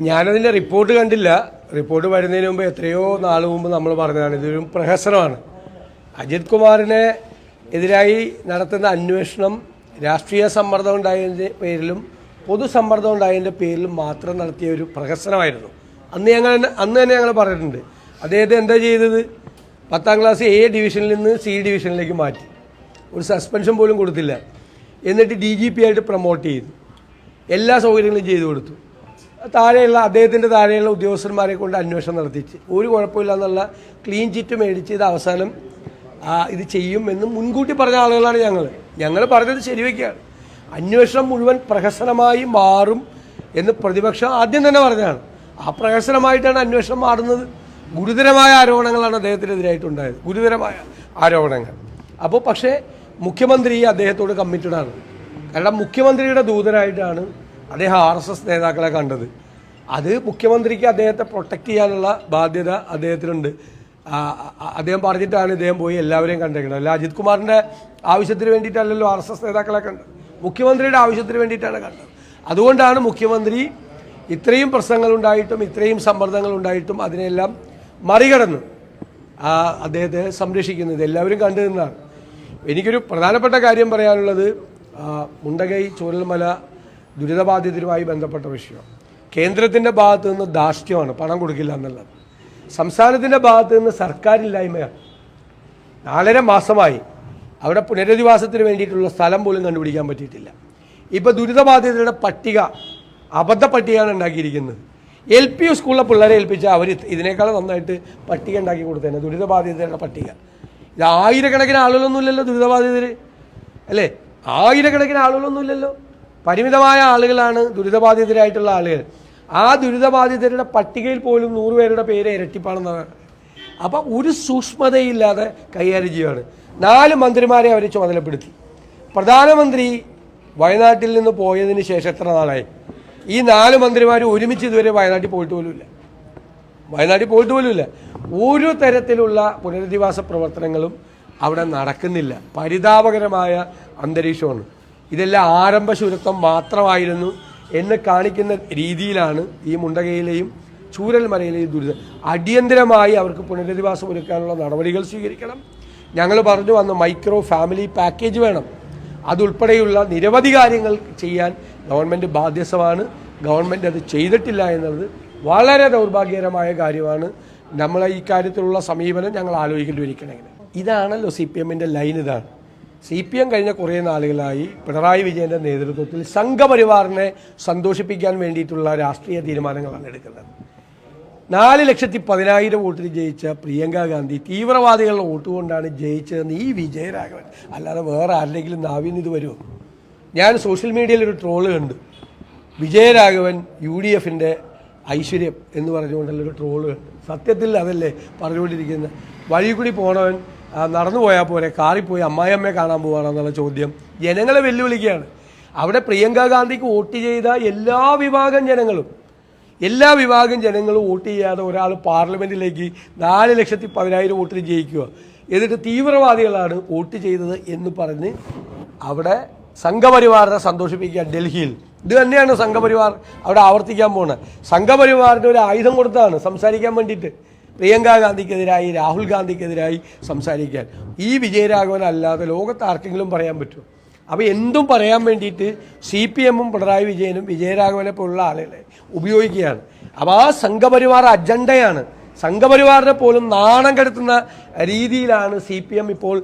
ഞാനതിന്റെ report കണ്ടില്ല. Report വരുന്നതിന് മുമ്പ് എത്രയോ നാൾ മുമ്പ് നമ്മൾ പറഞ്ഞതാണ്. ഇതൊരു പ്രഹസനമാണ്. അജിത് കുമാറിനെ എതിരായി നടത്തുന്ന അന്വേഷണം രാഷ്ട്രീയ സമ്മർദ്ദം ഉണ്ടായതിന്റെ പേരിലും പൊതുസമ്മർദ്ദം ഉണ്ടായതിന്റെ പേരിലും മാത്രം നടത്തിയ ഒരു പ്രഹസനമായിരുന്നു. അന്ന് ഞങ്ങൾ അന്ന് തന്നെ ഞങ്ങൾ പറഞ്ഞിട്ടുണ്ട്. അദ്ദേഹത്തെ എന്താ ചെയ്തത്? പത്താം ക്ലാസ് എ ഡിവിഷനിൽ നിന്ന് സി ഡിവിഷനിലേക്ക് മാറ്റി. ഒരു സസ്പെൻഷൻ പോലും കൊടുത്തില്ല. എന്നിട്ട് ഡി ജി പി ആയിട്ട് പ്രൊമോട്ട് ചെയ്തു. എല്ലാ സൗകര്യങ്ങളും ചെയ്തു കൊടുത്തു. താഴെയുള്ള അദ്ദേഹത്തിന്റെ താഴെയുള്ള ഉദ്യോഗസ്ഥന്മാരെ കൊണ്ട് അന്വേഷണം നടത്തിച്ച് ഒരു കുഴപ്പമില്ല എന്നുള്ള ക്ലീൻ ചിറ്റ് മേടിച്ച് ഇത് അവസാനം ഇത് ചെയ്യും എന്ന് മുൻകൂട്ടി പറഞ്ഞ ആളുകളാണ് ഞങ്ങൾ ഞങ്ങൾ പറഞ്ഞത് ശരിവെക്കുകയാണ്. അന്വേഷണം മുഴുവൻ പ്രഹസനമായി മാറും എന്ന് പ്രതിപക്ഷം ആദ്യം തന്നെ പറഞ്ഞതാണ്. ആ പ്രഹസനമായിട്ടാണ് അന്വേഷണം മാറുന്നത്. ഗുരുതരമായ ആരോപണങ്ങളാണ് അദ്ദേഹത്തിനെതിരായിട്ടുണ്ടായത്. ഗുരുതരമായ ആരോപണങ്ങൾ. അപ്പോൾ പക്ഷേ മുഖ്യമന്ത്രി അദ്ദേഹത്തോട് കമ്മിറ്റഡാണ് കാരണം മുഖ്യമന്ത്രിയുടെ ദൂതനായിട്ടാണ് അദ്ദേഹം ആർ എസ് എസ് നേതാക്കളെ കണ്ടത്. അത് മുഖ്യമന്ത്രിക്ക് അദ്ദേഹത്തെ പ്രൊട്ടക്ട് ചെയ്യാനുള്ള ബാധ്യത അദ്ദേഹത്തിനുണ്ട്. അദ്ദേഹം പറഞ്ഞിട്ടാണ് ഇദ്ദേഹം പോയി എല്ലാവരെയും കണ്ടേക്കുന്നത് അല്ല അജിത് കുമാറിന്റെ ആവശ്യത്തിന് വേണ്ടിയിട്ടല്ലല്ലോ ആർ എസ് എസ് നേതാക്കളെ കണ്ടത്. മുഖ്യമന്ത്രിയുടെ ആവശ്യത്തിന് വേണ്ടിയിട്ടാണ് കണ്ടത്. അതുകൊണ്ടാണ് മുഖ്യമന്ത്രി ഇത്രയും പ്രശ്നങ്ങളുണ്ടായിട്ടും ഇത്രയും സമ്മർദ്ദങ്ങൾ ഉണ്ടായിട്ടും അതിനെല്ലാം മറികടന്ന് അദ്ദേഹത്തെ സംരക്ഷിക്കുന്നത് എല്ലാവരും കണ്ടു നിന്നാണ് എനിക്കൊരു പ്രധാനപ്പെട്ട കാര്യം പറയാനുള്ളത് മുണ്ടകൈ ചൂരൽമല ദുരിതബാധിതരുമായി ബന്ധപ്പെട്ട വിഷയം. കേന്ദ്രത്തിന്റെ ഭാഗത്തു നിന്ന് ധാർഷ്ട്യമാണ് പണം കൊടുക്കില്ല എന്നുള്ളത്. സംസ്ഥാനത്തിന്റെ ഭാഗത്തു നിന്ന് സർക്കാരില്ലായ്മയാണ് നാലര മാസമായി അവിടെ പുനരധിവാസത്തിന് വേണ്ടിയിട്ടുള്ള സ്ഥലം പോലും കണ്ടുപിടിക്കാൻ പറ്റിയിട്ടില്ല. ഇപ്പോൾ ദുരിതബാധിതരുടെ പട്ടിക അബദ്ധ പട്ടികയാണ് ഉണ്ടാക്കിയിരിക്കുന്നത്. എൽ പി യു സ്കൂളിലെ പിള്ളേരെ ഏൽപ്പിച്ച അവർ ഇതിനേക്കാൾ നന്നായിട്ട് പട്ടിക ഉണ്ടാക്കി കൊടുത്തേനെ ദുരിതബാധിതരുടെ പട്ടിക. ഇത് ആയിരക്കണക്കിന് ആളുകളൊന്നുമില്ലല്ലോ ദുരിതബാധിതർ അല്ലേ? ആയിരക്കണക്കിന് ആളുകളൊന്നുമില്ലല്ലോ പരിമിതമായ ആളുകളാണ് ദുരിതബാധിതരായിട്ടുള്ള ആളുകൾ. ആ ദുരിതബാധിതരുടെ പട്ടികയിൽ പോലും നൂറ് പേരുടെ പേര് ഇരട്ടിപ്പാണെന്നാണ്. അപ്പം ഒരു സൂക്ഷ്മതയില്ലാതെ കൈകാര്യം ചെയ്യുകയാണ് നാല് മന്ത്രിമാരെ അവർ ചുമതലപ്പെടുത്തി. പ്രധാനമന്ത്രി വയനാട്ടിൽ നിന്ന് പോയതിന് ശേഷം എത്ര നാളായി? ഈ നാല് മന്ത്രിമാർ ഒരുമിച്ച് ഇതുവരെ വയനാട്ടിൽ പോയിട്ട് പോലുമില്ല. വയനാട്ടിൽ പോയിട്ട് പോലുമില്ല. ഒരു തരത്തിലുള്ള പുനരധിവാസ പ്രവർത്തനങ്ങളും അവിടെ നടക്കുന്നില്ല. പരിതാപകരമായ അന്തരീക്ഷമാണ്. ഇതെല്ലാം ആരംഭശൂരത്വം മാത്രമായിരുന്നു എന്ന് കാണിക്കുന്ന രീതിയിലാണ് ഈ മുണ്ടകയിലെയും ചൂരൽമലയിലെയും ദുരിതം. അടിയന്തരമായി അവർക്ക് പുനരധിവാസം ഒരുക്കാനുള്ള നടപടികൾ സ്വീകരിക്കണം. ഞങ്ങൾ പറഞ്ഞു വന്ന മൈക്രോ ഫാമിലി പാക്കേജ് വേണം. അതുൾപ്പെടെയുള്ള നിരവധി കാര്യങ്ങൾ ചെയ്യാൻ ഗവൺമെന്റ് ബാധ്യസ്ഥമാണ് ഗവൺമെന്റ് അത് ചെയ്തിട്ടില്ല എന്നുള്ളത് വളരെ ദൗർഭാഗ്യകരമായ കാര്യമാണ്. നമ്മളെ ഈ കാര്യത്തിലുള്ള സമീപനം ഞങ്ങൾ ആലോചിക്കേണ്ടി വരിക്കണമെങ്കിൽ ഇതാണല്ലോ സി പി എമ്മിന്റെ ലൈൻ ഇതാണ്. സി പി എം കഴിഞ്ഞ കുറേ നാളുകളായി പിണറായി വിജയന്റെ നേതൃത്വത്തിൽ സംഘപരിവാറിനെ സന്തോഷിപ്പിക്കാൻ വേണ്ടിയിട്ടുള്ള രാഷ്ട്രീയ തീരുമാനങ്ങളാണ് എടുക്കുന്നത്. നാല് ലക്ഷത്തി പതിനായിരം വോട്ടിൽ ജയിച്ച പ്രിയങ്ക ഗാന്ധി തീവ്രവാദികളുടെ വോട്ട് കൊണ്ടാണ് ജയിച്ചതെന്ന് ഈ വിജയരാഘവൻ. അല്ലാതെ വേറെ ആരുടെങ്കിലും നാവിൽ ഇത് വരുമോ? ഞാൻ സോഷ്യൽ മീഡിയയിൽ ഒരു ട്രോൾ കണ്ടു. വിജയരാഘവൻ യു ഡി എഫിന്റെ ഐശ്വര്യം എന്ന് പറഞ്ഞുകൊണ്ടുള്ളൊരു ട്രോൾ കണ്ടു. സത്യത്തിൽ അതല്ലേ പറഞ്ഞുകൊണ്ടിരിക്കുന്നത്? വഴി കൂടി പോണവൻ നടന്നു പോയാൽ പോരെ കാറിൽ പോയി അമ്മായിയമ്മയെ കാണാൻ പോവാണെന്നുള്ള ചോദ്യം ജനങ്ങളെ വെല്ലുവിളിക്കുകയാണ്. അവിടെ പ്രിയങ്ക ഗാന്ധിക്ക് വോട്ട് ചെയ്ത എല്ലാ വിഭാഗം ജനങ്ങളും എല്ലാ വിഭാഗം ജനങ്ങളും വോട്ട് ചെയ്യാതെ ഒരാൾ പാർലമെന്റിലേക്ക് നാല് ലക്ഷത്തി പതിനായിരം വോട്ടിന് ജയിക്കുക. എന്നിട്ട് തീവ്രവാദികളാണ് വോട്ട് ചെയ്തത് എന്ന് പറഞ്ഞ് അവിടെ സംഘപരിവാറിനെ സന്തോഷിപ്പിക്കുക ഡൽഹിയിൽ. ഇത് തന്നെയാണ് സംഘപരിവാർ അവിടെ ആവർത്തിക്കാൻ പോകുന്നത് സംഘപരിവാറിന് ഒരു ആയുധം കൊടുത്താണ് സംസാരിക്കാൻ വേണ്ടിയിട്ട്. പ്രിയങ്ക ഗാന്ധിക്കെതിരായി രാഹുൽ ഗാന്ധിക്കെതിരായി സംസാരിക്കാൻ. ഈ വിജയരാഘവൻ അല്ലാതെ ലോകത്ത് ആർക്കെങ്കിലും പറയാൻ പറ്റുമോ? അപ്പോൾ എന്തും പറയാൻ വേണ്ടിയിട്ട് സി പി എമ്മും പിണറായി വിജയനും വിജയരാഘവനെ പോലുള്ള ആളുകളെ ഉപയോഗിക്കുകയാണ്. അപ്പോൾ ആ സംഘപരിവാർ അജണ്ടയാണ്. സംഘപരിവാറിനെ പോലും നാണം കെടുത്തുന്ന രീതിയിലാണ് സി ഇപ്പോൾ